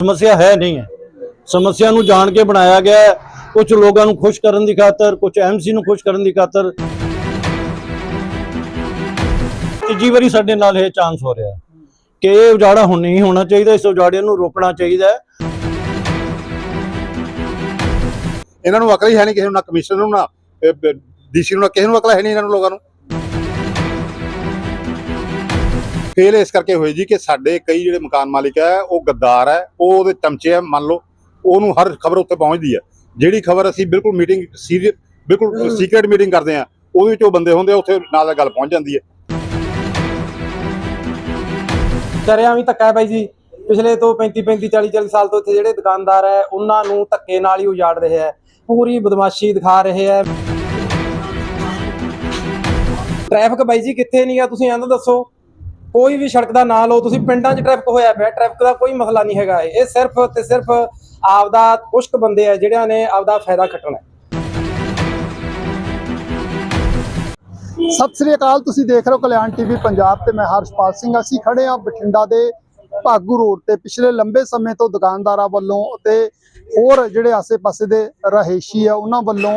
ਸਮੱਸਿਆ ਹੈ ਨਹੀਂ ਹੈ। ਸਮੱਸਿਆ ਨੂੰ ਜਾਣ ਕੇ ਬਣਾਇਆ ਗਿਆ ਹੈ। ਕੁਝ ਲੋਕਾਂ ਨੂੰ ਖੁਸ਼ ਕਰਨ ਦੀ ਖਾਤਰ, ਕੁਝ ਐਮਸੀ ਨੂੰ ਖੁਸ਼ ਕਰਨ ਦੀ ਖਾਤਰ। ਤੀਜੀ ਵਾਰੀ ਸਾਡੇ ਨਾਲ ਇਹ ਚਾਂਸ ਹੋ ਰਿਹਾ ਕਿ ਇਹ ਉਜਾੜਾ ਹੁਣ ਨਹੀਂ ਹੋਣਾ ਚਾਹੀਦਾ, ਇਸ ਉਜਾੜੇ ਨੂੰ ਰੋਕਣਾ ਚਾਹੀਦਾ ਇਹਨਾਂ ਨੂੰ ਅਕਲ ਹੀ ਹੈ ਨਹੀਂ, ਕਿਸੇ ਨੂੰ ਨਾ ਕਮਿਸ਼ਨਰ ਨੂੰ, ਨਾ ਡੀਸੀ ਨੂੰ, ਨਾ ਕਿਸੇ ਨੂੰ ਅਕਲ ਹੈ ਨਹੀਂ ਇਹਨਾਂ ਨੂੰ ਲੋਕਾਂ ਨੂੰ। ਫੇਲ ਇਸ ਕਰਕੇ ਹੋਈ ਜੀ ਕਿ ਸਾਡੇ ਕਈ ਜਿਹੜੇ ਮਕਾਨ ਮਾਲਿਕ ਹੈ ਉਹ ਗੱਦਾਰ ਹੈ ਉਹ ਉਹਦੇ ਚਮਚੇ ਹੈ ਮੰਨ ਲਓ ਉਹਨੂੰ ਹਰ ਖਬਰ ਉੱਤੇ ਪਹੁੰਚਦੀ ਹੈ। ਜਿਹੜੀ ਖਬਰ ਅਸੀਂ ਬਿਲਕੁਲ ਮੀਟਿੰਗ ਸੀਰੀਅਸ ਬਿਲਕੁਲ ਸੀਕ੍ਰੀਟ ਮੀਟਿੰਗ ਕਰਦੇ ਆ ਉਹਦੇ ਵਿੱਚ ਉਹ ਬੰਦੇ ਹੁੰਦੇ ਆ ਉੱਥੇ ਨਾਲ ਗੱਲ ਪਹੁੰਚ ਜਾਂਦੀ ਹੈ। ਕਰਿਆ ਵੀ ਧੱਕਾ ਹੈ ਬਾਈ ਜੀ। ਪਿਛਲੇ ਤੋਂ 35 35 40 40 ਸਾਲ ਤੋਂ ਇੱਥੇ ਜਿਹੜੇ ਦੁਕਾਨਦਾਰ ਹੈ ਉਹਨਾਂ ਨੂੰ ਧੱਕੇ ਨਾਲ ਹੀ ਉਜਾੜ ਰਹੇ ਹੈ। ਪੂਰੀ ਬਦਮਾਸ਼ੀ ਦਿਖਾ ਰਹੇ ਹੈ। ਟ੍ਰੈਫਿਕ ਬਾਈ ਜੀ ਕਿੱਥੇ ਨਹੀਂ ਆ ਤੁਸੀਂ ਤਾਂ ਦੱਸੋ। ਕੋਈ ਵੀ ਸੜਕ ਦਾ ਨਾਂ ਲਓ, ਤੁਸੀਂ ਪਿੰਡਾਂ 'ਚ ਟ੍ਰੈਫਿਕ ਹੋਇਆ ਪਿਆ ਟ੍ਰੈਫਿਕ ਦਾ ਕੋਈ ਮਸਲਾ ਨਹੀਂ ਹੈਗਾ ਇਹ। ਸਿਰਫ ਤੇ ਸਿਰਫ ਆਪਦਾ ਕੁਸ਼ਕ ਬੰਦੇ ਆ, ਜਿਹੜਿਆਂ ਨੇ ਆਪਦਾ ਫਾਇਦਾ ਖੱਟਣਾ ਸਤਿ ਸ੍ਰੀ ਅਕਾਲ, ਤੁਸੀਂ ਦੇਖ ਰਹੇ ਹੋ ਕਲਿਆਣ ਟੀਵੀ ਪੰਜਾਬ ਤੇ ਮੈਂ ਹਰਸ਼ਪਾਲ ਸਿੰਘ। ਅਸੀਂ ਖੜੇ ਹਾਂ ਬਠਿੰਡਾ ਦੇ ਭਾਗੂ ਰੋਡ ਤੇ। ਪਿਛਲੇ ਲੰਬੇ ਸਮੇਂ ਤੋਂ ਦੁਕਾਨਦਾਰਾਂ ਵੱਲੋਂ ਤੇ ਹੋਰ ਜਿਹੜੇ ਆਸੇ-ਪਾਸੇ ਦੇ ਰਹਿਸ਼ੀ ਆ, ਉਹਨਾਂ ਵੱਲੋਂ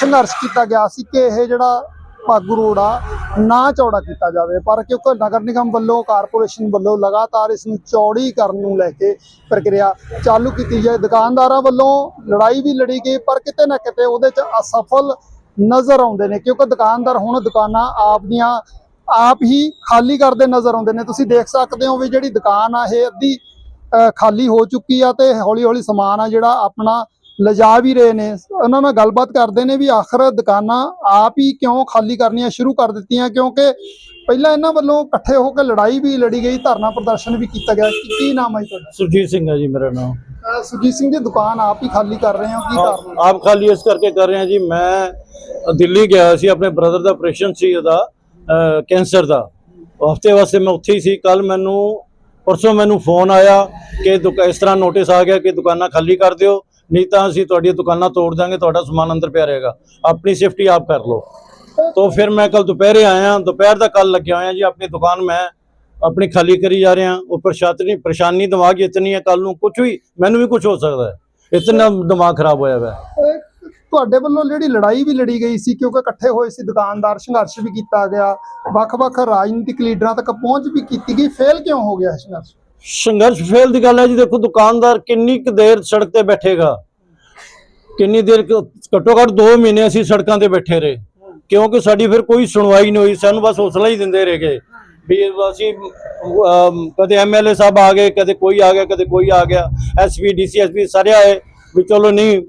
ਸੰਘਰਸ਼ ਕੀਤਾ ਗਿਆ। ਸੀ ਕਿ ਇਹ ਜਿਹੜਾ ਭਾਗੂ ਰੋਡ ਆ ਨਾ ਚੌੜਾ ਕੀਤਾ ਜਾਵੇ, ਪਰ ਕਿਉਂਕਿ ਨਗਰ ਨਿਗਮ ਵੱਲੋਂ, ਕਾਰਪੋਰੇਸ਼ਨ ਵੱਲੋਂ ਲਗਾਤਾਰ ਇਸ ਨੂੰ ਚੌੜੀ ਕਰਨ ਨੂੰ ਲੈ ਕੇ ਪ੍ਰਕਿਰਿਆ ਚਾਲੂ ਕੀਤੀ ਜਾਏ। ਦੁਕਾਨਦਾਰਾਂ ਵੱਲੋਂ ਲੜਾਈ ਵੀ ਲੜੀ ਗਈ, ਪਰ ਕਿਤੇ ਨਾ ਕਿਤੇ ਉਹਦੇ 'ਚ ਅਸਫਲ ਨਜ਼ਰ ਆਉਂਦੇ ਨੇ, ਕਿਉਂਕਿ ਦੁਕਾਨਦਾਰ ਹੁਣ ਦੁਕਾਨਾਂ ਆਪ ਦੀਆਂ ਆਪ ਹੀ ਖਾਲੀ ਕਰਦੇ ਨਜ਼ਰ ਆਉਂਦੇ ਨੇ। ਤੁਸੀਂ ਦੇਖ ਸਕਦੇ ਹੋ ਵੀ ਜਿਹੜੀ ਦੁਕਾਨ ਆ, ਇਹ ਅੱਧੀ ਖਾਲੀ ਹੋ ਚੁੱਕੀ ਆ ਤੇ ਹੌਲੀ ਹੌਲੀ ਸਮਾਨ ਆ ਜਿਹੜਾ ਆਪਣਾ ਲਿਜਾ ਵੀ ਰਹੇ ਨੇ। ਉਹਨਾਂ ਨਾਲ ਗੱਲਬਾਤ ਕਰਦੇ ਨੇ ਵੀ ਆਖਰ ਦੁਕਾਨਾਂ ਆਪ ਹੀ ਕਿਉਂ ਖਾਲੀ ਕਰਨੀਆਂ ਸ਼ੁਰੂ ਕਰ ਦਿੱਤੀਆਂ? ਕਿਉਂਕਿ ਪਹਿਲਾਂ ਇਹਨਾਂ ਵੱਲੋਂ ਇਕੱਠੇ ਹੋ ਕੇ ਲੜਾਈ ਵੀ ਲੜੀ ਗਈ ਧਰਨਾ ਪ੍ਰਦਰਸ਼ਨ ਵੀ ਕੀਤਾ ਗਿਆ। ਕੀ ਨਾਮ ਹੈ ਤੁਹਾਡਾ? ਸੁਰਜੀਤ ਸਿੰਘ ਹੈ ਜੀ ਮੇਰਾ ਨਾਮ। ਸੁਰਜੀਤ ਸਿੰਘ ਦੀ ਦੁਕਾਨ ਆਪ ਹੀ ਖਾਲੀ ਕਰ ਰਹੇ ਹੋ ਕੀ ਕਾਰਨ? ਆਪ ਖਾਲੀ ਇਸ ਕਰਕੇ ਕਰ ਰਹੇ ਹਾਂ ਜੀ। ਮੈਂ ਦਿੱਲੀ ਗਿਆ ਸੀ ਆਪਣੇ ਬ੍ਰਦਰ ਦਾ ਆਪਰੇਸ਼ਨ ਸੀ ਉਹਦਾ ਕੈਂਸਰ ਦਾ। ਹਫ਼ਤੇ ਵਾਸਤੇ ਮੈਂ ਉੱਥੇ ਹੀ ਸੀ। ਕੱਲ ਮੈਨੂੰ ਪਰਸੋਂ ਮੈਨੂੰ ਫੋਨ ਆਇਆ ਕਿ ਇਸ ਤਰ੍ਹਾਂ ਨੋਟਿਸ ਆ ਗਿਆ ਕਿ ਦੁਕਾਨਾਂ ਖਾਲੀ ਕਰ ਦਿਓ। ਨਹੀਂ ਤਾਂ ਅਸੀਂ ਤੁਹਾਡੀਆਂ ਦੁਕਾਨਾਂ ਤੋੜ ਦਾਂਗੇ ਤੁਹਾਡਾ ਸਮਾਨ ਅੰਦਰ ਪਿਆ ਰਹੇਗਾ ਆਪਣੀ ਸੇਫਟੀ ਆਪ ਕਰ ਲਓ तो फिर मैं कल दोपहर आया दोपहर तक कल लग गया होया जी अपनी दुकान मैं अपनी खाली करी जा रहा ऊपर परेशानी परेशानी दिमाग 'ਚ इतनी है कल ਨੂੰ ਕੁਝ ਵੀ ਮੈਨੂੰ ਵੀ ਕੁਝ ਹੋ ਸਕਦਾ ਹੈ ਇਤਨਾ ਦਿਮਾਗ ਖਰਾਬ ਹੋਇਆ ਹੋਇਆ ਹੈ ਇਹ ਤੁਹਾਡੇ ਵੱਲੋਂ ਜਿਹੜੀ ਲੜਾਈ ਵੀ ਲੜੀ ਗਈ ਸੀ ਕਿਉਂਕਿ ਇਕੱਠੇ ਹੋਏ ਸੀ ਦੁਕਾਨਦਾਰ ਸੰਘਰਸ਼ ਵੀ ਕੀਤਾ ਗਿਆ ਵੱਖ-ਵੱਖ ਰਾਜਨੀਤਿਕ ਲੀਡਰਾਂ ਤੱਕ ਪਹੁੰਚ ਵੀ ਕੀਤੀ ਗਈ ਫੇਲ ਕਿਉਂ ਹੋ ਗਿਆ ਇਹ ਸੰਘਰਸ਼ ਸੰਘਰਸ਼ ਫੇਲ ਦੀ ਗੱਲ ਹੈ ਜੀ ਦੇਖੋ ਦੁਕਾਨਦਾਰ ਕਿੰਨੀ ਕੁ ਦੇਰ ਸੜਕ ਤੇ ਬੈਠੇਗਾ। ਕਿੰਨੀ ਦੇਰ ਘੱਟੋ ਘੱਟ 2 ਮਹੀਨੇ ਅਸੀਂ ਸੜਕਾਂ ਤੇ ਬੈਠੇ ਰਹੇ। ਕਿਉਂਕਿ ਸਾਡੀ ਫਿਰ ਕੋਈ ਸੁਣਵਾਈ ਨਹੀਂ ਹੋਈ ਸਾਨੂੰ ਬਸ ਹੌਸਲਾ ਹੀ ਦਿੰਦੇ ਰਹੇ ਗਏ। ਵੀ ਅਸੀਂ ਅਮ, ਕਦੇ ਐਮਐਲਏ ਸਾਹਿਬ ਆ ਗਏ ਕਦੇ ਕੋਈ ਆ ਗਿਆ ਕਦੇ ਕੋਈ ਆ ਗਿਆ ਐਸਪੀ ਡੀਸੀ ਐਸਪੀ ਸਾਰੇ ਆਏ ਵੀ ਚਲੋ ਨਹੀਂ।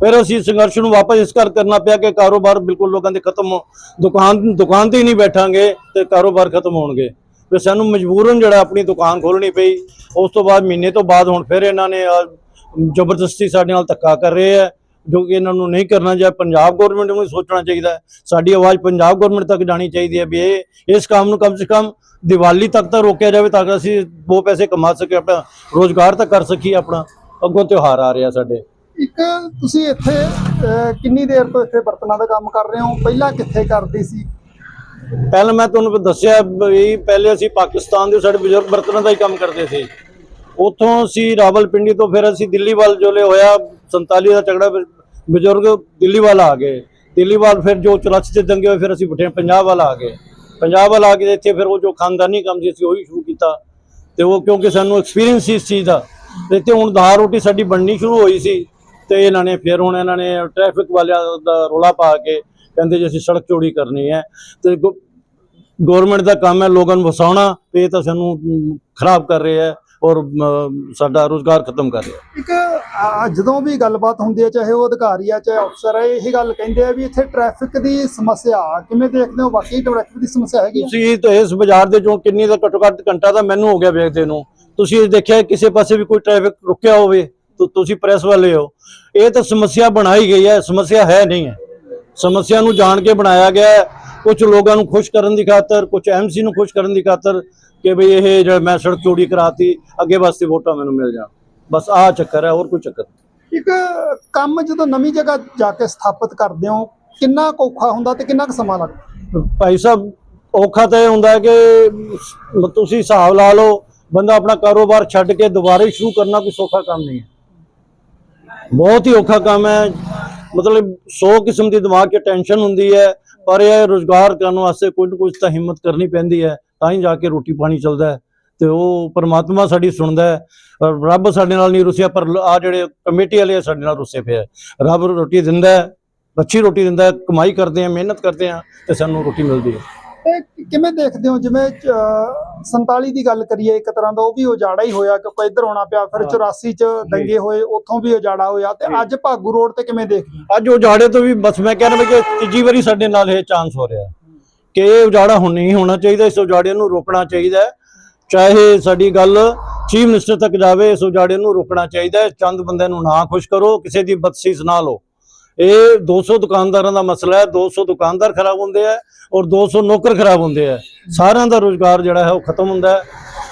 ਫਿਰ ਅਸੀਂ ਸੰਘਰਸ਼ ਨੂੰ ਵਾਪਸ ਇਸ ਕਰ ਕਰਨਾ ਪਿਆ ਕਿ ਕਾਰੋਬਾਰ ਬਿਲਕੁਲ ਲੋਕਾਂ ਦੇ ਖਤਮ ਹੋ ਦੁਕਾਨ ਦੁਕਾਨ ਤੇ ਹੀ ਨਹੀਂ ਬੈਠਾਂਗੇ ਤੇ ਕਾਰੋਬਾਰ ਖਤਮ ਹੋਣਗੇ। ਫਿਰ ਸਾਨੂੰ ਮਜਬੂਰਨ ਜਿਹੜਾ ਆਪਣੀ ਦੁਕਾਨ ਖੋਲਣੀ ਪਈ। ਉਸ ਤੋਂ ਬਾਅਦ ਮਹੀਨੇ ਤੋਂ ਬਾਅਦ ਹੁਣ ਫਿਰ ਇਹਨਾਂ ਨੇ ਜ਼ਬਰਦਸਤੀ ਸਾਡੇ ਨਾਲ ਧੱਕਾ ਕਰ ਰਹੇ ਹੈ ਜੋ ਕਿ ਇਹਨਾਂ ਨੂੰ ਨਹੀਂ ਕਰਨਾ ਚਾਹੀਦਾ ਪੰਜਾਬ ਗਵਰਨਮੈਂਟ ਨੂੰ ਸੋਚਣਾ ਚਾਹੀਦਾ ਸਾਡੀ ਆਵਾਜ਼ ਪੰਜਾਬ ਗਵਰਨਮੈਂਟ ਤੱਕ ਜਾਣੀ ਚਾਹੀਦੀ ਹੈ ਵੀ ਇਹ, ਇਸ ਕੰਮ ਨੂੰ ਕਮ ਸੇ ਕਮ ਦੀਵਾਲੀ ਤੱਕ ਤਾਂ ਰੋਕਿਆ ਜਾਵੇ ਤਾਂ ਕਿ ਅਸੀਂ ਦੋ ਪੈਸੇ ਕਮਾ ਸਕੀਏ, ਆਪਣਾ ਰੋਜ਼ਗਾਰ ਤਾਂ ਕਰ ਸਕੀਏ, ਆਪਣਾ ਅੱਗੋਂ ਤਿਉਹਾਰ ਆ ਰਿਹਾ ਸਾਡੇ। ਇੱਕ ਤੁਸੀਂ ਇੱਥੇ ਕਿੰਨੀ ਦੇਰ ਤੋਂ ਇੱਥੇ ਬਰਤਨਾਂ ਦਾ ਕੰਮ ਕਰ ਰਹੇ ਹੋ? ਪਹਿਲਾਂ ਕਿੱਥੇ ਕਰਦੇ ਸੀ? ਪਹਿਲਾਂ ਮੈਂ ਤੁਹਾਨੂੰ ਦੱਸਿਆ ਵੀ ਪਹਿਲੇ ਅਸੀਂ ਪਾਕਿਸਤਾਨ ਦੇ ਸਾਡੇ ਬਜ਼ੁਰਗ ਬਰਤਨਾਂ ਦਾ ਹੀ ਕੰਮ ਕਰਦੇ ਸੀ। ਉੱਥੋਂ ਅਸੀਂ ਰਾਵਲਪਿੰਡੀ ਤੋਂ ਫਿਰ ਅਸੀਂ ਦਿੱਲੀ ਵੱਲ ਜੋਲੇ ਹੋਇਆ 47 ਦਾ ਝਗੜਾ ਬਜ਼ੁਰਗ ਦਿੱਲੀ ਵੱਲ ਆ ਗਏ। ਦਿੱਲੀ ਵੱਲ ਫਿਰ ਜੋ 84 ਦੇ ਦੰਗੇ ਹੋਏ, ਫਿਰ ਅਸੀਂ ਬਠਿੰਡੇ ਪੰਜਾਬ ਵੱਲ ਆ ਗਏ। ਪੰਜਾਬ ਵੱਲ ਆ ਕੇ ਇੱਥੇ ਫਿਰ ਉਹ ਜੋ ਖਾਨਦਾਨੀ ਕੰਮ ਸੀ, ਅਸੀਂ ਉਹੀ ਸ਼ੁਰੂ ਕੀਤਾ। ਤੇ ਉਹ ਕਿਉਂਕਿ ਸਾਨੂੰ ਐਕਸਪੀਰੀਅੰਸ ਸੀ ਇਸ ਚੀਜ਼ ਦਾ। ਤੇ ਇੱਥੇ ਹੁਣ ਦਾਲ ਰੋਟੀ ਸਾਡੀ ਬਣਨੀ ਸ਼ੁਰੂ ਹੋਈ ਸੀ। ਤੇ ਇਹਨਾਂ ਨੇ ਫਿਰ ਹੁਣ ਇਹਨਾਂ ਨੇ ਟ੍ਰੈਫਿਕ ਵਾਲਿਆਂ ਦਾ ਰੋਲਾ ਪਾ ਕੇ ਕਹਿੰਦੇ ਜੀ ਅਸੀਂ ਸੜਕ ਚੋੜੀ ਕਰਨੀ ਹੈ ਤੇ ਗਵਰਨਮੈਂਟ ਦਾ ਕੰਮ ਹੈ ਲੋਕਾਂ ਨੂੰ ਵਸਾਉਣਾ ਤੇ ਇਹ ਤਾਂ ਸਾਨੂੰ ਖਰਾਬ ਕਰ ਰਿਹਾ ਹੈ ਔਰ ਸਾਡਾ ਰੋਜ਼ਗਾਰ ਖਤਮ ਕਰ ਰਿਹਾ ਇੱਕ ਜਦੋਂ ਵੀ ਗੱਲਬਾਤ ਹੁੰਦੀ ਹੈ ਚਾਹੇ ਉਹ ਅਧਿਕਾਰੀ ਆ ਚਾਹੇ ਅਫਸਰ ਹੈ ਇਹ ਗੱਲ ਕਹਿੰਦੇ ਆ ਵੀ ਇੱਥੇ ਟ੍ਰੈਫਿਕ ਦੀ ਸਮੱਸਿਆ। ਕਿਵੇਂ ਦੇਖਦੇ ਹੋ ਵਾਕਈ ਟ੍ਰੈਫਿਕ ਦੀ ਸਮੱਸਿਆ ਹੈਗੀ? ਤੁਸੀਂ ਤਾਂ ਇਸ ਬਾਜ਼ਾਰ ਦੇ ਚੋਂ ਕਿੰਨੀ ਦਾ ਘੱਟੋ ਘੱਟ ਘੰਟਾ ਤਾਂ ਮੈਨੂੰ ਹੋ ਗਿਆ ਵੇਖਦੇ ਨੂੰ ਤੁਸੀਂ ਦੇਖਿਆ ਕਿਸੇ ਪਾਸੇ ਵੀ ਕੋਈ ਟ੍ਰੈਫਿਕ ਰੁਕਿਆ ਹੋਵੇ ਤਾਂ ਤੁਸੀਂ ਪ੍ਰੈਸ ਵਾਲੇ ਹੋ ਇਹ ਤਾਂ ਸਮੱਸਿਆ ਬਣਾਈ ਗਈ ਹੈ ਸਮੱਸਿਆ ਹੈ ਨਹੀਂ ਹੈ ਸਮੱਸਿਆ ਨੂੰ ਜਾਣ ਕੇ ਬਣਾਇਆ ਗਿਆ ਹੈ। ਕੁਝ ਲੋਕਾਂ ਨੂੰ ਖੁਸ਼ ਕਰਨ ਦੀ ਖਾਤਰ ਕੁਝ ਐਮਸੀ ਨੂੰ ਖੁਸ਼ ਕਰਨ ਦੀ ਖਾਤਰ ਕਿ ਭਈ ਇਹ ਜਿਹੜਾ ਮੈਂ ਸੜਕ ਚੋੜੀ ਕਰਾਤੀ ਅੱਗੇ ਵਾਸਤੇ ਵੋਟਾਂ ਮੈਨੂੰ ਮਿਲ ਜਾਣ। ਬਸ ਆਹ ਚੱਕਰ ਹੈ ਹੋਰ ਕੋਈ ਚੱਕਰ। ਇੱਕ ਕੰਮ ਜਦੋਂ ਨਵੀਂ ਜਗ੍ਹਾ ਜਾ ਕੇ ਸਥਾਪਿਤ ਕਰਦੇ ਹੋ ਕਿੰਨਾ ਔਖਾ ਹੁੰਦਾ ਤੇ ਕਿੰਨਾ ਕੁ ਸਮਾਂ ਲੱਗਦਾ? ਭਾਈ ਸਾਹਿਬ ਔਖਾ ਤਾਂ ਇਹ ਹੁੰਦਾ ਕਿ ਤੁਸੀਂ ਹਿਸਾਬ ਲਾ ਲਓ ਬੰਦਾ ਆਪਣਾ ਕਾਰੋਬਾਰ ਛੱਡ ਕੇ ਦੁਬਾਰੇ ਸ਼ੁਰੂ ਕਰਨਾ ਕੋਈ ਸੌਖਾ ਕੰਮ ਨਹੀਂ ਹੈ। ਬਹੁਤ ਹੀ ਔਖਾ ਕੰਮ ਹੈ। ਮਤਲਬ 100 ਕਿਸਮ ਦੀ ਦਿਮਾਗ 'ਚ ਟੈਨਸ਼ਨ ਹੁੰਦੀ ਹੈ, ਪਰ ਇਹ ਰੋਜ਼ਗਾਰ ਕਰਨ ਵਾਸਤੇ ਕੁਝ ਨਾ ਕੁਝ ਤਾਂ ਹਿੰਮਤ ਕਰਨੀ ਪੈਂਦੀ ਹੈ, ਤਾਂ ਹੀ ਜਾ ਕੇ ਰੋਟੀ ਪਾਣੀ ਚੱਲਦਾ ਤੇ ਉਹ ਪਰਮਾਤਮਾ ਸਾਡੀ ਸੁਣਦਾ ਹੈ ਰੱਬ ਸਾਡੇ ਨਾਲ ਨਹੀਂ ਰੁੱਸਿਆ, ਪਰ ਆ ਜਿਹੜੇ ਕਮੇਟੀ ਵਾਲੇ ਆ ਸਾਡੇ ਨਾਲ ਰੁਸੇ ਪਏ ਆ। ਰੱਬ ਰੋਟੀ ਦਿੰਦਾ ਹੈ, ਅੱਛੀ ਰੋਟੀ ਦਿੰਦਾ ਹੈ, ਕਮਾਈ ਕਰਦੇ ਆ, ਮਿਹਨਤ ਕਰਦੇ ਆ, ਤੇ ਸਾਨੂੰ ਰੋਟੀ ਮਿਲਦੀ ਹੈ। ਇਹ ਕਿਵੇਂ ਦੇਖਦੇ ਹੋ ਜਿਵੇਂ ਅਹ, 47 ਦੀ ਗੱਲ ਕਰੀਏ ਇੱਕ ਤਰ੍ਹਾਂ ਦਾ ਉਹ ਵੀ ਉਜਾੜਾ ਹੀ ਹੋਇਆ ਕਿਉਂਕਿ ਇੱਧਰ ਆਉਣਾ ਪਿਆ ਫਿਰ ਹਾਂ। 84 ਚ ਦੰਗੇ ਹੋਏ ਉੱਥੋਂ ਵੀ ਉਜਾੜਾ ਹੋਇਆ ਤੇ ਅੱਜ ਭਾਗੂ ਰੋਡ ਤੇ ਕਿਵੇਂ ਦੇਖਦੇ ਅੱਜ ਉਜਾੜੇ ਤੋਂ ਵੀ ਬਸ ਮੈਂ ਕਹਿ ਰਿਹਾ ਕਿ ਤੀਜੀ ਵਾਰੀ ਸਾਡੇ ਨਾਲ ਇਹ ਚਾਂਸ ਹੋ ਰਿਹਾ ਕਿ ਇਹ ਉਜਾੜਾ ਹੁਣ ਨਹੀਂ ਹੋਣਾ ਚਾਹੀਦਾ ਇਸ ਉਜਾੜੇ ਨੂੰ ਰੋਕਣਾ ਚਾਹੀਦਾ। ਚਾਹੇ ਸਾਡੀ ਗੱਲ ਚੀਫ ਮਿਨਿਸਟਰ ਤੱਕ ਜਾਵੇ ਇਸ ਉਜਾੜੇ ਨੂੰ ਰੋਕਣਾ ਚਾਹੀਦਾ। ਚੰਦ ਬੰਦਿਆਂ ਨੂੰ ਨਾ ਖੁਸ਼ ਕਰੋ ਕਿਸੇ ਦੀ ਬਦਸੀਸ ਨਾ ਲਓ ਇਹ 200 ਦੁਕਾਨਦਾਰਾਂ ਦਾ ਮਸਲਾ ਹੈ 200 ਦੁਕਾਨਦਾਰ ਖਰਾਬ ਹੁੰਦੇ ਆ ਔਰ 200 ਨੌਕਰ ਖਰਾਬ ਹੁੰਦੇ ਆ। ਸਾਰਿਆਂ ਦਾ ਰੋਜ਼ਗਾਰ ਜਿਹੜਾ ਹੈ ਉਹ ਖਤਮ ਹੁੰਦਾ ਹੈ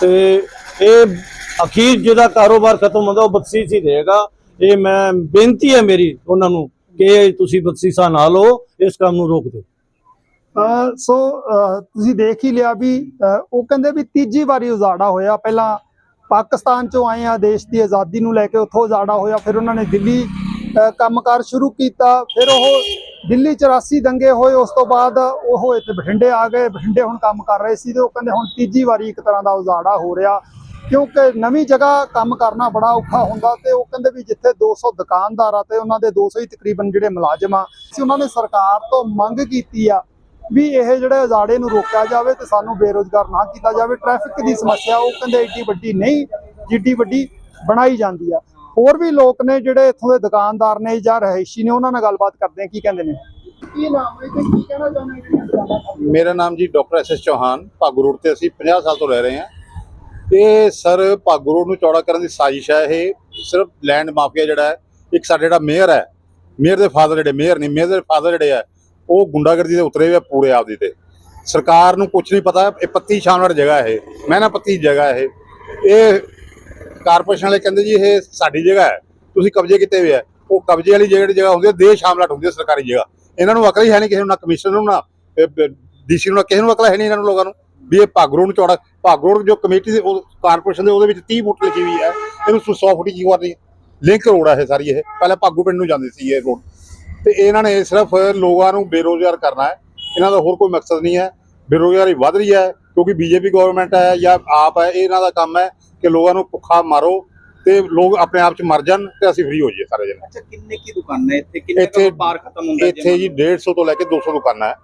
ਤੇ ਇਹ ਅਖੀਰ ਜਿਹਦਾ ਕਾਰੋਬਾਰ ਖਤਮ ਹੁੰਦਾ ਉਹ ਬਦਸੀਸ ਹੀ ਦੇਗਾ ਇਹ ਮੈਂ ਬੇਨਤੀ ਹੈ ਮੇਰੀ ਉਹਨਾਂ ਨੂੰ ਕਿ ਤੁਸੀਂ ਬਦਸੀਸਾ ਨਾ ਲਓ ਇਸ ਕੰਮ ਨੂੰ ਰੋਕ ਦਿਓ। ਸੋ ਤੁਸੀਂ ਦੇਖ ਹੀ ਲਿਆ ਵੀ ਉਹ ਕਹਿੰਦੇ ਵੀ ਤੀਜੀ ਵਾਰੀ ਉਜਾੜਾ ਹੋਇਆ। ਪਹਿਲਾਂ ਪਾਕਿਸਤਾਨ ਚੋਂ ਆਏ ਆ, ਦੇਸ਼ ਦੀ ਆਜ਼ਾਦੀ ਨੂੰ ਲੈ ਕੇ ਉੱਥੋਂ ਉਜਾੜਾ ਹੋਇਆ, ਫਿਰ ਉਹਨਾਂ ਨੇ ਦਿੱਲੀ ਕੰਮਕਾਰ ਸ਼ੁਰੂ ਕੀਤਾ, ਫਿਰ ਉਹ ਦਿੱਲੀ 84 ਦੰਗੇ ਹੋਏ, ਉਸ ਤੋਂ ਬਾਅਦ ਉਹ ਇੱਥੇ ਬਠਿੰਡੇ ਆ ਗਏ। ਬਠਿੰਡੇ ਹੁਣ ਕੰਮ ਕਰ ਰਹੇ ਸੀ ਤੇ ਉਹ ਕਹਿੰਦੇ ਹੁਣ ਤੀਜੀ ਵਾਰੀ ਇੱਕ ਤਰ੍ਹਾਂ ਦਾ ਉਜਾੜਾ ਹੋ ਰਿਹਾ। ਕਿਉਂਕਿ ਨਵੀਂ ਜਗ੍ਹਾ ਕੰਮ ਕਰਨਾ ਬੜਾ ਔਖਾ ਹੁੰਦਾ ਤੇ ਉਹ ਕਹਿੰਦੇ ਵੀ ਜਿੱਥੇ 200 ਦੁਕਾਨਦਾਰ ਆ ਤੇ ਉਹਨਾਂ ਦੇ 200 ਹੀ ਤਕਰੀਬਨ ਜਿਹੜੇ ਮੁਲਾਜ਼ਮ ਆ ਸੀ ਉਹਨਾਂ ਨੇ ਸਰਕਾਰ ਤੋਂ ਮੰਗ ਕੀਤੀ ਆ ਵੀ ਇਹ ਜਿਹੜੇ ਉਜਾੜੇ ਨੂੰ ਰੋਕਿਆ ਜਾਵੇ ਤੇ ਸਾਨੂੰ ਬੇਰੋਜ਼ਗਾਰ ਨਾ ਕੀਤਾ ਜਾਵੇ। ਟ੍ਰੈਫਿਕ ਦੀ ਸਮੱਸਿਆ ਉਹ ਕਹਿੰਦੇ ਏਡੀ ਵੱਡੀ ਨਹੀਂ, ਜਿੱਡੀ ਵੱਡੀ ਬਣਾਈ ਜਾਂਦੀ ਆ। ਹੋਰ ਵੀ ਲੋਕ ਨੇ ਜਿਹੜੇ ਇੱਥੋਂ ਦੇ ਦੁਕਾਨਦਾਰ ਨੇ ਜਾਂ ਰਹਿਸ਼ੀ ਨੇ ਉਹਨਾਂ ਨਾਲ ਗੱਲਬਾਤ ਕਰਦੇ ਆ ਕੀ ਕਹਿੰਦੇ ਨੇ? ਕੀ ਨਾਮ ਹੈ ਤੇ ਕੀ ਕਹਿਣਾ ਚਾਹੁੰਦੇ ਮੇਰਾ ਨਾਮ ਜੀ doctor S S Chauhan Bhagu road ਤੇ ਅਸੀਂ 50 ਸਾਲ ਤੋਂ ਰਹਿ ਰਹੇ ਹਾਂ। ਇਹ ਸਰ ਭਾਗੂ ਰੋਡ ਨੂੰ ਚੌੜਾ ਕਰਨ ਦੀ ਸਾਜ਼ਿਸ਼ ਹੈ ਇਹ। ਸਿਰਫ ਲੈਂਡ ਮਾਫੀਆ ਜਿਹੜਾ ਹੈ ਇੱਕ ਸਾਡਾ ਜਿਹੜਾ ਮੇਅਰ ਹੈ ਮੇਅਰ ਦੇ ਫਾਦਰ ਜਿਹੜੇ ਮੇਅਰ ਨਹੀਂ ਮੇਅਰ ਦੇ ਫਾਦਰ ਜਿਹੜੇ ਆ ਉਹ ਗੁੰਡਾਗਰਦੀ ਦੇ ਉਤਰੇ ਹੋਏ ਆ ਪੂਰੇ ਆਪਦੀ ਤੇ। ਸਰਕਾਰ ਨੂੰ ਕੁਝ ਨਹੀਂ ਪਤਾ ਇਹ ਪੱਤੀ ਛਾਣਵੜ ਜਗ੍ਹਾ ਇਹ। ਮਹਿਨਾ ਪੱਤੀ ਜਗ੍ਹਾ ਇਹ। ਇਹ ਕਾਰਪੋਰੇਸ਼ਨ ਵਾਲੇ ਕਹਿੰਦੇ ਜੀ ਇਹ ਸਾਡੀ ਜਗ੍ਹਾ ਹੈ, ਤੁਸੀਂ ਕਬਜ਼ੇ ਕੀਤੇ ਹੋਏ ਆ। ਉਹ ਕਬਜ਼ੇ ਵਾਲੀ ਜਿਹੜੀ ਜਗ੍ਹਾ ਹੁੰਦੀ ਹੈ, ਦੇਸ਼ ਸ਼ਾਮਲਾਟ ਹੁੰਦੀ ਹੈ, ਸਰਕਾਰੀ ਜਗ੍ਹਾ। ਇਹਨਾਂ ਨੂੰ ਅਕਲ ਹੀ ਹੈ ਨਹੀਂ ਕਿਸੇ ਨੂੰ, ਨਾ ਕਮਿਸ਼ਨਰ ਨੂੰ, ਨਾ ਡੀਸੀ ਨੂੰ, ਨਾ ਕਿਸੇ ਨੂੰ ਅਕਲ ਹੈ ਨਹੀਂ ਇਹਨਾਂ ਨੂੰ ਲੋਕਾਂ ਨੂੰ, ਵੀ ਇਹ ਭਾਗਰੋਂ ਨੂੰ ਚੌੜਾ ਭਾਗਰੋਂ ਜੋ ਕਮੇਟੀ ਦੇ, ਉਹ ਕਾਰਪੋਰੇਸ਼ਨ ਦੇ, ਉਹਦੇ ਵਿੱਚ 30 ਫੁੱਟ ਲਿਖੀ ਹੋਈ ਹੈ। ਇਹਨੂੰ 100 ਫੁੱਟ ਕੀ ਕਰ ਰਹੀ ਹੈ। ਲਿੰਕ ਰੋਡ ਹੈ ਇਹ ਸਾਰੀ ਇਹ। ਪਹਿਲਾਂ ਭਾਗੂ ਪਿੰਡ ਨੂੰ ਜਾਂਦੀ ਸੀ ਇਹ ਰੋਡ। ਤੇ ਇਹਨਾਂ ਨੇ ਸਿਰਫ ਲੋਕਾਂ ਨੂੰ ਬੇਰੋਜ਼ਗਾਰ ਕਰਨਾ ਹੈ। ਇਹਨਾਂ ਦਾ ਹੋਰ ਕੋਈ ਮਕਸਦ ਨਹੀਂ ਹੈ। ਬੇਰੋਜ਼ਗਾਰੀ ਵੱਧ ਰਹੀ ਹੈ, ਕਿਉਂਕਿ ਬੀਜੇਪੀ ਗਵਰਨਮੈਂਟ ਹੈ ਜਾਂ ਆਪ ਹੈ, ਇਹ ਇਹਨਾਂ ਦਾ ਕੰਮ ਹੈ। ਕਿ ਲੋਕਾਂ ਨੂੰ ਭੁੱਖਾ ਮਾਰੋ ਤੇ ਲੋਕ ਆਪਣੇ ਆਪ ਚ ਮਰ ਜਾਣ ਤੇ ਅਸੀਂ ਫ੍ਰੀ ਹੋ ਜਾਈਏ ਸਾਰੇ ਜਣੇ। ਅੱਛਾ ਕਿੰਨੇ ਕੀ ਦੁਕਾਨਾਂ ਇੱਥੇ? ਕਿੰਨੇ ਕੁ ਵਪਾਰ ਖਤਮ ਹੁੰਦਾ ਇੱਥੇ ਜੀ 150 ਤੋਂ ਲੈ ਕੇ 200 ਦੁਕਾਨਾਂ ਹੈ।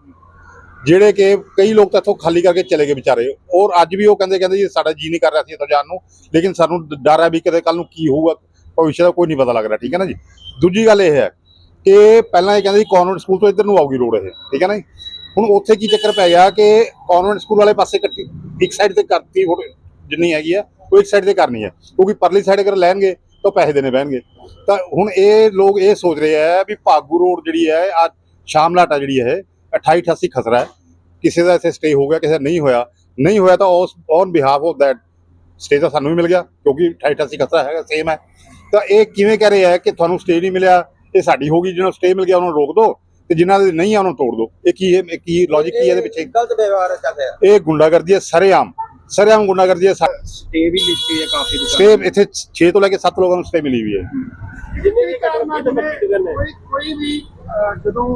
ਜਿਹੜੇ ਕਿ ਕਈ ਲੋਕ ਤਾਂ ਇੱਥੋਂ ਖਾਲੀ ਕਰਕੇ ਚਲੇ ਗਏ ਵਿਚਾਰੇ। ਔਰ ਅੱਜ ਵੀ ਉਹ ਕਹਿੰਦੇ ਕਹਿੰਦੇ ਜੀ ਸਾਡਾ ਜੀ ਨਹੀਂ ਕਰ ਰਿਹਾ ਸੀ ਇੱਥੋਂ ਜਾਣ ਨੂੰ। ਲੇਕਿਨ ਸਾਨੂੰ ਡਰ ਹੈ ਵੀ ਕਦੇ ਕੱਲ ਨੂੰ ਕੀ ਹੋਊਗਾ। ਭਵਿੱਖ ਦਾ ਕੋਈ ਨਹੀਂ ਪਤਾ ਲੱਗ ਰਿਹਾ ਠੀਕ ਹੈ ਨਾ ਜੀ? ਦੂਜੀ ਗੱਲ ਇਹ ਹੈ ਕਿ ਪਹਿਲਾਂ ਇਹ ਕਹਿੰਦੇ ਸੀ ਕਨਵੈਂਟ ਸਕੂਲ ਤੋਂ ਇੱਧਰ ਨੂੰ ਆਊਗੀ ਰੋਡ ਇਹ ਠੀਕ ਹੈ ਨਾ ਜੀ? ਹੁਣ ਉੱਥੇ ਕੀ ਚੱਕਰ ਪੈ ਗਿਆ ਕਿ ਕਨਵੈਂਟ ਸਕੂਲ ਵਾਲੇ ਪਾਸੇ ਕੱਟੀ ਇੱਕ ਸਾਈਡ ਤੇ ਕਰਤੀ ਜਿੰਨੀ ਹੈਗੀ ਆ ਉਹ ਇੱਕ ਸਾਈਡ ਤੇ ਕਰਨੀ ਹੈ ਕਿਉਂਕਿ ਪਰਲੀ ਸਾਈਡ ਅਗਰ ਲੈਣਗੇ ਤਾਂ ਪੈਸੇ ਦੇਣੇ ਪੈਣਗੇ। ਤਾਂ ਹੁਣ ਇਹ ਲੋਕ ਇਹ ਸੋਚ ਰਹੇ ਆ ਵੀ ਭਾਗੂ ਰੋਡ ਜਿਹੜੀ ਹੈ ਆ ਸ਼ਾਮਲਾਟਾ ਜਿਹੜੀ ਹੈ 28 88 ਖਸਰਾ ਹੈ। ਕਿਸੇ ਦਾ ਇੱਥੇ ਸਟੇ ਹੋ ਗਿਆ ਕਿਸੇ ਦਾ ਨਹੀਂ ਹੋਇਆ। ਨਹੀਂ ਹੋਇਆ ਤਾਂ ਉਸ on behalf of that stay ਤਾਂ ਸਾਨੂੰ ਵੀ ਮਿਲ ਗਿਆ ਕਿਉਂਕਿ 28 88 ਖਸਰਾ ਹੈਗਾ ਸੇਮ ਹੈ। ਤਾਂ ਇਹ ਕਿਵੇਂ ਕਹਿ ਰਹੇ ਆ ਕਿ ਤੁਹਾਨੂੰ ਸਟੇ ਨਹੀਂ ਮਿਲਿਆ ਇਹ ਸਾਡੀ ਹੋਗੀ ਜਿਹਨਾਂ ਨੂੰ ਸਟੇ ਮਿਲ ਗਿਆ ਉਹਨਾਂ ਨੂੰ ਰੋਕ ਦਿਓ ਤੇ ਜਿਨ੍ਹਾਂ ਦੇ ਨਹੀਂ ਆ ਉਹਨਾਂ ਨੂੰ ਤੋੜ ਦਿਓ ਇਹ ਕੀ ਹੈ ਇਹ ਕੀ ਲੌਜੀਕ ਕੀ ਹੈ ਇਹਦੇ ਪਿੱਛੇ? ਗਲਤ ਵਿਵਹਾਰ ਚੱਲ ਰਿਹਾ। ਇਹ ਗੁੰਡਾਗਰਦੀ ਹੈ ਸਰੇਆਮ। ਸਰੇਆਮ ਗੁੰਡਾਗਰਦੀ ਹੈ ਸਟੇ ਵੀ ਲਿਖੀ ਹੈ ਕਾਫੀ ਸਟੇ ਇੱਥੇ 6 ਤੋਂ ਲੈ ਕੇ 7 ਲੋਕਾਂ ਨੂੰ ਸਟੇ ਮਿਲੀ ਹੋਈ ਹੈ। ਜਿੰਨੇ ਵੀ ਕਾਰਨ ਆ ਜਿਵੇਂ ਕੋਈ ਕੋਈ ਵੀ ਜਦੋਂ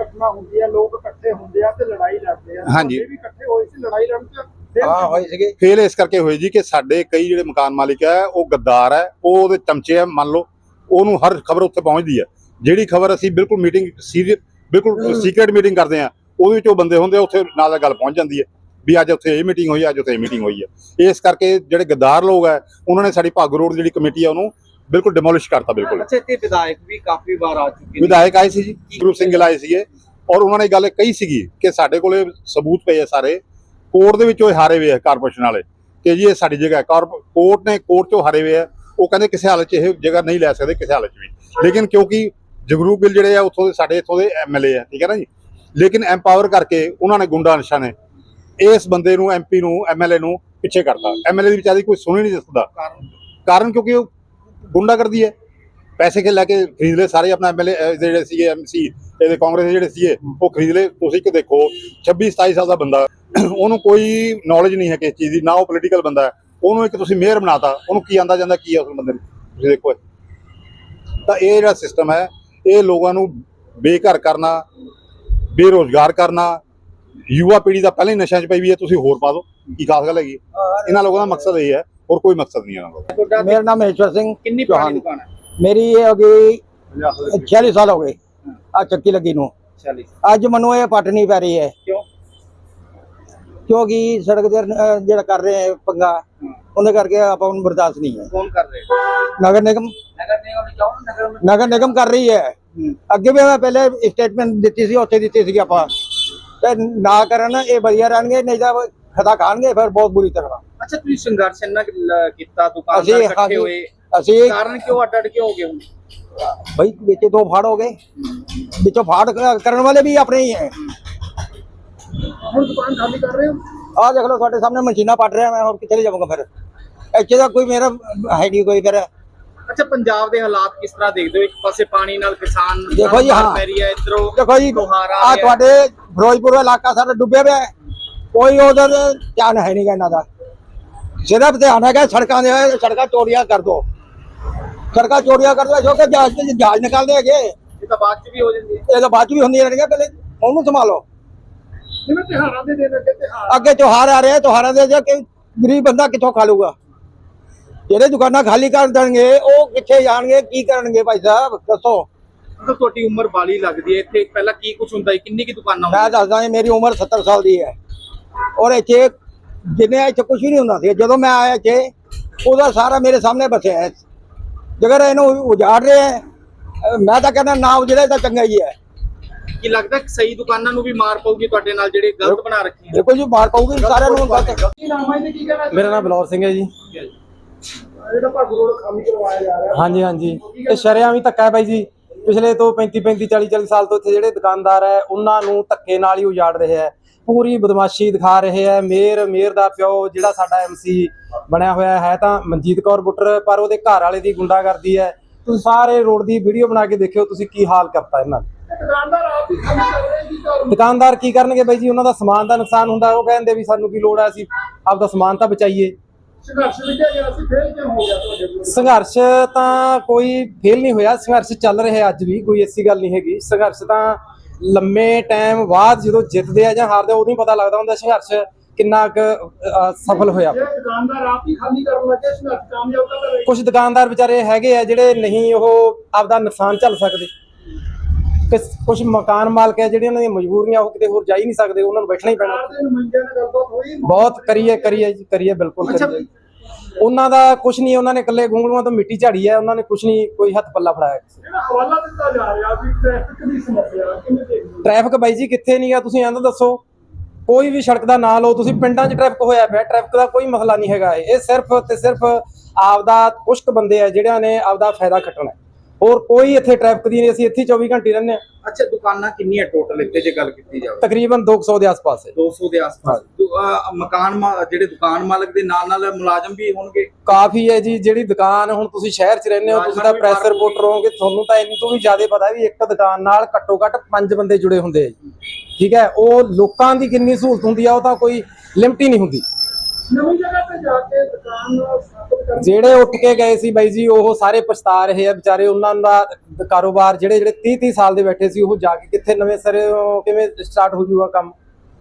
ਘਟਨਾ ਹੁੰਦੀ ਹੈ ਲੋਕ ਇਕੱਠੇ ਹੁੰਦੇ ਆ ਤੇ ਲੜਾਈ ਲੜਦੇ ਆ। ਹਾਂਜੀ। ਵੀ ਇਕੱਠੇ ਹੋਏ ਸੀ ਲੜਾਈ ਲੜਨ ਚ ਹਾਂ ਹੋਏ ਸੀਗੇ। ਫੇਲ ਇਸ ਕਰਕੇ ਹੋਈ ਜੀ ਕਿ ਸਾਡੇ ਕਈ ਜਿਹੜੇ ਮਕਾਨ ਮਾਲਿਕ ਹੈ ਉਹ ਗੱਦਾਰ ਹੈ ਉਹ ਉਹਦੇ ਚਮਚੇ ਹੈ ਮੰਨ ਲਓ ਉਹਨੂੰ ਹਰ ਖਬਰ ਉੱਥੇ ਪਹੁੰਚਦੀ ਹੈ। ਜਿਹੜੀ ਖਬਰ ਅਸੀਂ ਬਿਲਕੁਲ ਮੀਟਿੰਗ ਸੀਰੀਅਸ ਬਿਲਕੁਲ ਸੀਕ੍ਰੀਟ ਮੀਟਿੰਗ ਕਰਦੇ ਆ ਉਹਦੇ ਵਿੱਚ ਉਹ ਬੰਦੇ ਹੁੰਦੇ ਆ, ਉੱਥੇ ਨਾਲ ਗੱਲ ਪਹੁੰਚ ਜਾਂਦੀ ਹੈ। ਵੀ ਅੱਜ ਉੱਥੇ ਇਹ ਮੀਟਿੰਗ ਹੋਈ ਅੱਜ ਉੱਥੇ ਇਹ ਮੀਟਿੰਗ ਹੋਈ ਹੈ ਇਸ ਕਰਕੇ ਜਿਹੜੇ ਗੱਦਾਰ ਲੋਕ ਹੈ ਉਹਨਾਂ ਨੇ ਸਾਡੀ ਭਾਗੂ ਰੋਡ ਜਿਹੜੀ ਕਮੇਟੀ ਹੈ ਉਹਨੂੰ ਬਿਲਕੁਲ ਡਿਮੋਲਿਸ਼ ਕਰਤਾ ਬਿਲਕੁਲ। ਅੱਛਾ ਇੱਥੇ ਵਿਧਾਇਕ ਵੀ ਕਾਫੀ ਵਾਰ ਆ ਚੁੱਕੇ ਵਿਧਾਇਕ ਆਏ ਸੀ ਜੀ ਗੁਰੂ ਸਿੰਘ ਆਏ ਸੀਗੇ ਔਰ ਉਹਨਾਂ ਨੇ ਗੱਲ ਕਹੀ ਸੀਗੀ ਕਿ ਸਾਡੇ ਕੋਲੇ ਸਬੂਤ ਪਏ ਆ ਸਾਰੇ ਕੋਰਟ ਦੇ ਵਿੱਚੋਂ ਇਹ ਹਾਰੇ ਹੋਏ ਆ ਕਾਰਪੋਰੇਸ਼ਨ ਵਾਲੇ ਕਿ ਜੀ ਇਹ ਸਾਡੀ ਜਗ੍ਹਾ ਹੈ। ਕੋਰਟ ਨੇ ਕੋਰਟ ਚੋਂ ਹਾਰੇ ਹੋਏ ਆ ਉਹ ਕਹਿੰਦੇ ਕਿਸੇ ਹਾਲਤ 'ਚ ਇਹ ਜਗ੍ਹਾ ਨਹੀਂ ਲੈ ਸਕਦੇ ਕਿਸੇ ਹਾਲਤ 'ਚ ਵੀ। ਲੇਕਿਨ ਕਿਉਂਕਿ ਜਗਰੂਪ ਗਿੱਲ ਜਿਹੜੇ ਆ ਉੱਥੋਂ ਦੇ ਸਾਡੇ ਇੱਥੋਂ ਦੇ ਐਮਐਲਏ ਆ ਠੀਕ ਹੈ ਨਾ ਜੀ? ਲੇਕਿਨ ਐਮਪਾਵਰ ਕਰਕੇ ਉਹਨਾਂ ਨੇ ਗੁੰਡਾ ਅੰਸ਼ਾਂ ਨੇ ਇਸ ਬੰਦੇ ਨੂੰ ਐਮਪੀ ਨੂੰ ਐਮਐਲਏ ਨੂੰ ਪਿੱਛੇ ਕਰਤਾ। ਐਮਐਲਏ ਦੀ ਵਿਚਾਰੀ ਕੋਈ ਸੁਣ ਹੀ ਨਹੀਂ ਸਕਦਾ ਕਾਰਨ? ਕਿਉਂਕਿ ਉਹ ਗੁੰਡਾ ਕਰਦੀ ਹੈ। ਪੈਸੇ ਕੇ ਲੈ ਕੇ ਖਰੀਦ ਲਏ ਸਾਰੇ ਆਪਣਾ ਐਮਐਲਏ ਜਿਹੜੇ ਸੀਗੇ ਐਮਸੀ ਇਹਦੇ ਕਾਂਗਰਸ ਦੇ ਜਿਹੜੇ ਸੀਗੇ ਉਹ ਖਰੀਦ ਲਏ। ਤੁਸੀਂ ਕਿ ਦੇਖੋ 26 27 ਸਾਲ ਦਾ ਬੰਦਾ। ਉਹਨੂੰ ਕੋਈ ਨੌਲੇਜ ਨਹੀਂ ਹੈ ਕਿਸ ਚੀਜ਼ ਦੀ ਨਾ ਉਹ ਪੋਲੀਟੀਕਲ ਬੰਦਾ ਹੈ। ਉਹਨੂੰ ਇੱਕ ਤੁਸੀਂ ਮੇਅਰ ਬਣਾਤਾ। ਉਹਨੂੰ ਕੀ ਆਂਦਾ ਜਾਂਦਾ ਕੀ ਆ ਉਸ ਬੰਦੇ ਨੂੰ? ਤੁਸੀਂ ਦੇਖੋ। ਤਾਂ ਇਹ ਜਿਹੜਾ ਸਿਸਟਮ ਹੈ ਇਹ ਲੋਕਾਂ ਨੂੰ ਬੇਘਰ ਕਰਨਾ ਬੇਰੋਜ਼ਗਾਰ ਕਰਨਾ ਯੁਵਾ ਪੀੜੀ ਦਾ ਪਹਿਲਾਂ ਹੀ ਨਸ਼ਿਆਂ 'ਚ ਪਈ ਵੀ ਹੈ ਤੁਸੀਂ ਹੋਰ ਪਾ ਦਿਓ ਕੀ ਗੱਲ ਹੈਗੀ ਹੈ? ਇਹਨਾਂ ਲੋਕਾਂ ਦਾ ਮਕਸਦ ਇਹ ਹੈ ਹੋਰ ਕੋਈ ਮਕਸਦ ਨਹੀਂ ਇਹਨਾਂ ਮੇਰਾ ਨਾਮ ਈਸ਼ਵਰ ਸਿੰਘ ਕਿੰਨੀ ਪੁਰਾਣੀ ਦੁਕਾਨ ਹੈ? ਮੇਰੀ ਇਹ ਹੋ ਗਈ 46 ਸਾਲ ਹੋ ਗਏ ਆ ਚੱਕੀ ਲੱਗੀ ਨੂੰ। 40 ਅੱਜ ਮੈਨੂੰ ਇਹ ਪਟਣੀ ਪੈ ਰਹੀ ਹੈ। ਕਿਉਂ? ਕਿਉਂਕਿ ਸੜਕ ਦੇ ਜਿਹੜਾ ਕਰ ਰਹੇ ਹੈ ਪੰਗਾ ਉਹਦੇ ਕਰਕੇ ਆਪਾਂ ਨੂੰ ਬਰਦਾਸ਼ਤ ਨਹੀਂ ਹੈ। ਫੋਨ ਕਰ ਰਹੇ ਨਗਰ ਨਿਗਮ। ਨਗਰ ਨਿਗਮ ਨੇ ਚਾਹੋ ਨਗਰ ਨਿਗਮ? ਕਰ ਰਹੀ ਹੈ। ਅੱਗੇ ਵੀ ਮੈਂ ਪਹਿਲੇ ਸਟੇਟਮੈਂਟ ਦਿੱਤੀ ਸੀ ਉੱਥੇ ਦਿੱਤੀ ਸੀ ਆਪਾਂ। ਤੇ ਨਾ ਕਰਨ ਇਹ ਵਧੀਆ ਰਹਿਣਗੇ ਨਹੀਂ ਤਾਂ ਖਤਾ ਖਾਣਗੇ ਫਿਰ ਬਹੁਤ ਬੁਰੀ ਤਰ੍ਹਾਂ। ਅੱਛਾ ਤੁਸੀਂ ਸੰਘਰਸ਼ ਇੰਨਾ ਕੁ ਲ- ਕੀਤਾ ਦੁਕਾਨਦਾਰ ਅਸੀਂ ਇਕੱਠੇ ਹਾਂਜੀ, ਹੋਏ। ਅਸੀਂ ਕਾਰਨ ਕਿਉਂ ਅੱਡ ਅੱਡ ਕੇ ਹੋ ਗਏ ਹੁਣ? ਭਾਈ ਵਿੱਚ ਦੋ ਫਾੜ ਹੋ ਗਏ। ਵਿੱਚੋਂ ਫਾੜ ਕ- ਕਰਨ ਵਾਲੇ ਵੀ ਆਪਣੇ ਹੀ ਹੈ। ਹੁਣ ਦੁਕਾਨ ਖਾਲੀ ਕਰ ਰਹੇ ਹੋ? ਆਹ ਦੇਖ ਲਓ ਤੁਹਾਡੇ ਸਾਹਮਣੇ ਮਸ਼ੀਨਾਂ ਪੱਟ ਰਿਹਾ ਮੈਂ ਹੋਰ ਕਿੱਥੇ ਜਾਵਾਂਗਾ ਫਿਰ? ਇੱਥੇ ਦਾ ਕੋਈ ਮੇਰਾ ਹੈ ਨਹੀਂ ਕੋਈ ਫਿਰ। ਅੱਛਾ ਪੰਜਾਬ ਦੇ ਹਾਲਾਤ ਕਿਸ ਤਰ੍ਹਾਂ ਦੇਖਦੇ ਹੋ? ਇੱਕ ਪਾਸੇ ਪਾਣੀ ਨਾਲ ਕਿਸਾਨ ਦੇਖੋ ਜੀ, ਹਾਂ। ਪੈ ਰਹੀ ਹੈ ਇਧਰੋਂ ਦੇਖੋ ਜੀ ਆ। ਤੁਹਾਡੇ ਫਿਰੋਜ਼ਪੁਰ ਇਲਾਕਾ ਸਾਰਾ ਡੁੱਬਿਆ ਹੋਇਆ ਹੈ। ਕੋਈ ਉਧਰ ਧਿਆਨ ਹੈ ਨਹੀਂ ਇਹਨਾਂ ਦਾ। ਸਿਰਫ ਧਿਆਨ ਹੈਗਾ ਸੜਕਾਂ ਦੇ ਸੜਕਾਂ ਚੋਰੀਆਂ ਕਰ ਦੋ। ਸੜਕਾਂ ਚੋਰੀਆਂ ਕਰ ਦੋ ਜੋ ਕਿ ਜਹਾਜ਼ ਤੇ ਜਹਾਜ਼ ਨਿਕਲਦੇ ਹੈਗੇ। ਇਹ ਤਾਂ ਬਾਅਦ ਚ ਵੀ ਹੋ ਜਾਂਦੀ ਹੈ। ਇਹ ਤਾਂ ਬਾਅਦ ਚ ਵੀ ਹੁੰਦੀਆਂ ਰਹਿਣਗੀਆਂ ਪਹਿਲੇ ਉਹਨੂੰ ਸੰਭਾਲੋ। ਜਿਵੇਂ ਤਿਹਾਰਾਂ ਦੇ ਦਿਨ ਅੱਗੇ ਤਿਹਾਰ ਅੱਗੇ ਤਿਉਹਾਰ ਆ ਰਹੇ ਤਿਉਹਾਰਾਂ ਦੇ ਜੇ ਕਿ ਗਰੀਬ ਬੰਦਾ ਕਿੱਥੋਂ ਖਾ ਲੂਗਾ ਜਿਹੜੇ ਦੁਕਾਨਾਂ ਖਾਲੀ ਕਰ ਦੇਣਗੇ ਉਹ ਕਿੱਥੇ ਜਾਣਗੇ ਕੀ ਕਰਨਗੇ ਭਾਈ ਸਾਹਿਬ? ਦੱਸੋ। ਤੁਹਾਡੀ ਉਮਰ ਬਾਲੀ ਲੱਗਦੀ ਹੈ ਇੱਥੇ। ਪਹਿਲਾਂ ਕੀ ਕੁਝ ਹੁੰਦਾ ਸੀ? ਕਿੰਨੀ ਕੀ ਦੁਕਾਨਾਂ ਮੈਂ ਹੁੰਦੀਆਂ ਦੱਸਦਾ ਜੀ ਮੇਰੀ ਉਮਰ 70 ਸਾਲ ਦੀ ਹੈ। ਔਰ ਇੱਥੇ ਜਿੰਨੇ ਇੱਥੇ ਕੁਝ ਨਹੀਂ ਹੁੰਦਾ ਸੀ। ਜਦੋਂ ਮੈਂ ਆਇਆ ਇੱਥੇ ਉਹਦਾ ਸਾਰਾ ਮੇਰੇ ਸਾਹਮਣੇ ਬਸਿਆ ਹੈ। ਜੇਕਰ ਇਹਨੂੰ ਉਜਾੜ ਰਹੇ ਹੈ ਅਹ ਮੈਂ ਤਾਂ ਕਹਿੰਦਾ ਨਾ ਉਜੜੇ ਤਾਂ ਚੰਗਾ ਹੀ ਹੈ। ਕੀ ਲੱਗਦਾ ਕਿ ਸਹੀ ਦੁਕਾਨਾਂ ਨੂੰ ਵੀ ਮਾਰ ਪਊਗੀ ਤੁਹਾਡੇ ਨਾਲ ਜਿਹੜੇ ਗਲਤ ਬਣਾ ਰੱਖੀਆਂ ਦੇਖੋ ਜੀ ਮਾਰ ਪਾਉਗੀ ਸਾਰਿਆਂ ਨੂੰ ਗਲਤ ਹੈ ਮੇਰਾ ਨਾਮ ਬਲੌਰ ਸਿੰਘ ਹੈ ਜੀ। ਜਿਹੜਾ ਭਾਗੂ ਰੋਡ ਖਾਲੀ ਕਰਵਾਇਆ ਜਾ ਰਿਹਾ। ਹਾਂਜੀ ਹਾਂਜੀ। ਇਹ ਸ਼ਰਿਆਂ ਵੀ ਧੱਕਾ ਹੈ ਬਾਈ ਜੀ। ਪਿਛਲੇ ਤੋਂ 35 35 40 40 ਸਾਲ ਤੋਂ ਇੱਥੇ ਜਿਹੜੇ ਦੁਕਾਨਦਾਰ ਹੈ ਉਹਨਾਂ ਨੂੰ ਧੱਕੇ ਨਾਲ ਹੀ ਉਜਾੜ ਰਹੇ ਹੈ। ਪੂਰੀ ਬਦਮਾਸ਼ੀ ਦਿਖਾ ਰਹੇ ਹੈ। ਮੇਰ ਮੇਰ ਦਾ ਪਿਓ ਜਿਹੜਾ ਸਾਡਾ ਐਮਸੀ ਬਣਿਆ ਹੋਇਆ ਹੈ ਤਾਂ ਮਨਜੀਤ ਕੌਰ ਬੁੱਟਰ ਪਰ ਉਹਦੇ ਘਰ ਵਾਲੇ ਦੀ ਗੁੰਡਾਗਰਦੀ ਹੈ। ਤੁਸੀਂ ਸਾਰੇ ਰੋਡ ਦੀ ਵੀਡੀਓ ਬਣਾ ਕੇ ਦੇਖਿਓ ਤੁਸੀਂ ਕੀ ਹਾਲ ਕਰਤਾ ਇਹਨਾਂ ਇਹ ਦੁਕਾਨਦਾਰ ਆਪ ਹੀ ਖਾਲੀ ਕਰ ਰਹੇ ਕੀ ਕਰ ਦੁਕਾਨਦਾਰ ਕੀ ਕਰਨਗੇ ਬਾਈ ਜੀ? ਉਹਨਾਂ ਦਾ ਸਮਾਨ ਦਾ ਨੁਕਸਾਨ ਹੁੰਦਾ ਉਹ ਕਹਿੰਦੇ ਵੀ ਸਾਨੂੰ ਕੀ ਲੋੜ ਹੈ ਅਸੀਂ ਆਪਦਾ ਸਮਾਨ ਤਾਂ ਬਚਾਈਏ। ਸੰਘਰਸ਼ ਵਿੱਢਿਆ ਗਿਆ ਸੀ ਫੇਰ ਕਿਉਂ ਹੋ ਗਿਆ ਤੁਹਾਡੇ ਕੋਲ? ਸੰਘਰਸ਼ ਤਾਂ ਕੋਈ ਫੇਲ ਨਹੀਂ ਹੋਇਆ ਸੰਘਰਸ਼ ਚੱਲ ਰਿਹਾ ਅੱਜ ਵੀ ਕੋਈ ਐਸੀ ਗੱਲ ਨਹੀਂ ਹੈਗੀ। ਸੰਘਰਸ਼ ਤਾਂ ਲੰਮੇ ਟਾਈਮ ਬਾਅਦ ਜਦੋਂ ਜਿੱਤਦੇ ਆ ਜਾਂ ਹਾਰਦੇ ਆ, ਉਦੋਂ ਹੀ ਪਤਾ ਲੱਗਦਾ ਹੁੰਦਾ ਸੰਘਰਸ਼ ਕਿੰਨਾ ਕੁ ਅ, ਸਫਲ ਹੋਇਆ। ਜੇ ਦੁਕਾਨਦਾਰ ਆਪ ਹੀ ਖਾਲੀ ਕਰਨ ਲੱਗੇ ਸੰਘਰਸ਼ ਕਾਮਯਾਬ ਤਾਂ ਰਹੇ ਕੁਝ ਦੁਕਾਨਦਾਰ ਵਿਚਾਰੇ ਹੈਗੇ ਆ ਜਿਹੜੇ ਨਹੀਂ ਉਹ ਆਪਦਾ ਨੁਕਸਾਨ ਝੱਲ ਸਕਦੇ। ਕੁਝ ਮਕਾਨ ਮਾਲਕ ਹੈ ਜਿਹੜੇ ਉਹਨਾਂ ਦੀਆਂ ਮਜਬੂਰੀਆਂ ਉਹ ਕਿਤੇ ਹੋਰ ਜਾ ਹੀ ਨਹੀਂ ਸਕਦੇ ਉਹਨਾਂ ਨੂੰ ਬੈਠਣਾ ਹੀ ਪੈਣਾ ਬਹੁਤ ਕਰੀਏ ਕਰੀਏ ਜੀ ਕਰੀਏ ਬਿਲਕੁਲ। ਕਰੀਏ ਉਹਨਾਂ ਦਾ ਕੁਝ ਨਹੀਂ ਉਹਨਾਂ ਨੇ ਇਕੱਲੇ ਗੁੰਗਲੂਆਂ ਤੋਂ ਮਿੱਟੀ ਝਾੜੀ ਹੈ ਉਹਨਾਂ ਨੇ ਕੁਝ ਨਹੀਂ ਕੋਈ ਹੱਥ ਪੱਲਾ ਫੜਾਇਆ ਹਵਾਲਾ ਦਿੱਤਾ ਜਾ ਰਿਹਾ ਸੀ ਟ੍ਰੈਫਿਕ ਦੀ ਸਮੱਸਿਆ ਕਿਵੇਂ ਦੇਖਦੇ ਹੋ? ਟ੍ਰੈਫਿਕ ਬਾਈ ਜੀ ਕਿੱਥੇ ਨਹੀਂ ਆ ਤੁਸੀਂ ਐਂ ਦੱਸੋ ਕੋਈ ਵੀ ਸੜਕ ਦਾ ਨਾਂ ਲਓ ਤੁਸੀਂ ਪਿੰਡਾਂ 'ਚ ਟ੍ਰੈਫਿਕ ਹੋਇਆ ਪਿਆ ਟ੍ਰੈਫਿਕ ਦਾ ਕੋਈ ਮਸਲਾ ਨਹੀਂ ਹੈਗਾ ਇਹ ਸਿਰਫ ਤੇ ਸਿਰਫ ਆਪਦਾ ਕੁਛ ਕੁ ਬੰਦੇ ਆ ਜਿਹੜਿਆਂ ਨੇ ਆਪਦਾ ਫਾਇਦਾ ਖੱਟਣਾ। ਹੋਰ ਕੋਈ ਇੱਥੇ ਟ੍ਰੈਫਿਕ ਦੀ ਨਹੀਂ ਅਸੀਂ ਇੱਥੇ ਹੀ 24 ਘੰਟੇ ਰਹਿੰਦੇ ਹਾਂ। ਅੱਛਾ ਦੁਕਾਨਾਂ ਕਿੰਨੀਆਂ ਟੋਟਲ ਇੱਥੇ ਜੇ ਗੱਲ ਕੀਤੀ ਜਾਵੇ? ਤਕਰੀਬਨ 200 ਦੇ ਆਸ-ਪਾਸ ਹੈ। 200 ਦੇ ਆਸ-ਪਾਸ। ਦੁ- ਅਹ ਮਕਾਨ ਮਾ- ਜਿਹੜੇ ਦੁਕਾਨ ਮਾਲਕ ਦੇ ਨਾਲ ਨਾਲ ਮੁਲਾਜ਼ਮ ਵੀ ਹੋਣਗੇ? ਕਾਫੀ ਹੈ ਜੀ ਜਿਹੜੀ ਦੁਕਾਨ ਹੁਣ ਤੁਸੀਂ ਸ਼ਹਿਰ 'ਚ ਰਹਿੰਦੇ ਹੋ ਤੁਸੀਂ ਤਾਂ ਪ੍ਰੈਸ ਰਿਪੋਰਟਰ ਹੋਗੇ ਤੁਹਾਨੂੰ ਤਾਂ ਇੰਨੀ ਤੋਂ ਵੀ ਜ਼ਿਆਦਾ ਪਤਾ ਵੀ ਇੱਕ ਦੁਕਾਨ ਨਾਲ ਘੱਟੋ ਘੱਟ ਪੰਜ ਬੰਦੇ ਜੁੜੇ ਹੁੰਦੇ ਆ ਜੀ। ਠੀਕ ਹੈ ਉਹ ਲੋਕਾਂ ਦੀ ਕਿੰਨੀ ਸਹੂਲਤ ਹੁੰਦੀ ਆ ਉਹ ਤਾਂ ਕੋਈ ਲਿਮਟ ਹੀ ਨਹੀਂ ਹੁੰਦੀ। ਨਵੀਂ ਜਗ੍ਹਾ ਤੇ ਜਾ ਕੇ ਦੁਕਾਨ ਸਥਾਪਿਤ ਕਰਨ ਜਿਹੜੇ ਉੱਠ ਕੇ ਗਏ ਸੀ ਬਾਈ ਜੀ ਉਹ ਸਾਰੇ ਪਛਤਾ ਰਹੇ ਆ ਵਿਚਾਰੇ ਉਹਨਾਂ ਦਾ ਕਾਰੋਬਾਰ ਜਿਹੜੇ ਜਿਹੜੇ 30 30 ਸਾਲ ਦੇ ਬੈਠੇ ਸੀ ਉਹ ਜਾ ਕੇ ਕਿੱਥੇ ਨਵੇਂ ਸਿਰੇ ਕਿਵੇਂ ਸਟਾਰਟ ਹੋ ਜਾਊਗਾ ਕੰਮ?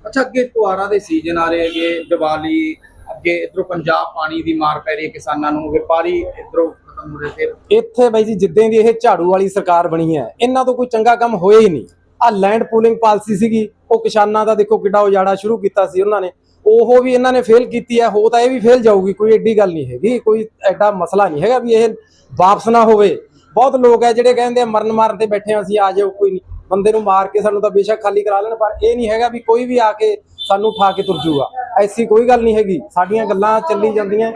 ਅੱਛਾ ਅੱਗੇ ਤਿਉਹਾਰਾਂ ਦੇ ਸੀਜ਼ਨ ਆ ਰਹੇ ਹੈਗੇ ਦੀਵਾਲੀ ਅੱਗੇ ਇਧਰੋਂ ਪੰਜਾਬ ਪਾਣੀ ਦੀ ਮਾਰ ਪੈ ਰਹੀ ਹੈ ਕਿਸਾਨਾਂ ਨੂੰ ਵਪਾਰੀ ਇਧਰੋਂ ਖਤਮ ਹੋ ਰਹੇ ਫਿਰ ਇੱਥੇ ਬਾਈ ਜੀ ਜਿੱਦਾਂ ਦੀ ਇਹ ਝਾੜੂ ਵਾਲੀ ਸਰਕਾਰ ਬਣੀ ਹੈ ਇਹਨਾਂ ਤੋਂ ਕੋਈ ਚੰਗਾ ਕੰਮ ਹੋਇਆ ਹੀ ਨਹੀਂ। ਆ ਲੈਂਡ ਪੂਲਿੰਗ ਪਾਲਿਸੀ ਸੀਗੀ ਉਹ ਕਿਸਾਨਾਂ ਦਾ ਦੇਖੋ ਕਿੱਡਾ ਉਜਾੜਾ ਸ਼ੁਰੂ ਕੀਤਾ ਸੀ ਉਹਨਾਂ ਨੇ। ਉਹ ਵੀ ਇਹਨਾਂ ਨੇ ਫੇਲ ਕੀਤੀ ਹੈ ਹੋ ਤਾਂ ਇਹ ਵੀ ਫੇਲ ਜਾਊਗੀ, ਕੋਈ ਐਡੀ ਗੱਲ ਨਹੀਂ ਹੈਗੀ, ਕੋਈ ਐਡਾ ਮਸਲਾ ਨਹੀਂ ਹੈਗਾ ਵੀ ਇਹ ਵਾਪਸ ਨਾ ਹੋਵੇ। ਬਹੁਤ ਲੋਕ ਹੈ ਜਿਹੜੇ ਕਹਿੰਦੇ ਆ, ਮਰਨ ਮਾਰਨ ਤੇ ਬੈਠੇ ਹਾਂ ਅਸੀਂ, ਆ ਜਾਓ, ਕੋਈ ਨਹੀਂ। ਬੰਦੇ ਨੂੰ ਮਾਰ ਕੇ ਸਾਨੂੰ ਤਾਂ ਬੇਸ਼ੱਕ ਖਾਲੀ ਕਰਾ ਲੈਣ, ਪਰ ਇਹ ਨਹੀਂ ਹੈਗਾ ਵੀ ਕੋਈ ਵੀ ਆ ਕੇ ਸਾਨੂੰ ਠਾ ਕੇ ਤੁਰ ਜੂਗਾ। ਐਸੀ ਕੋਈ ਗੱਲ ਨਹੀਂ ਹੈਗੀ। ਸਾਡੀਆਂ ਗੱਲਾਂ ਚੱਲੀ ਜਾਂਦੀਆਂ।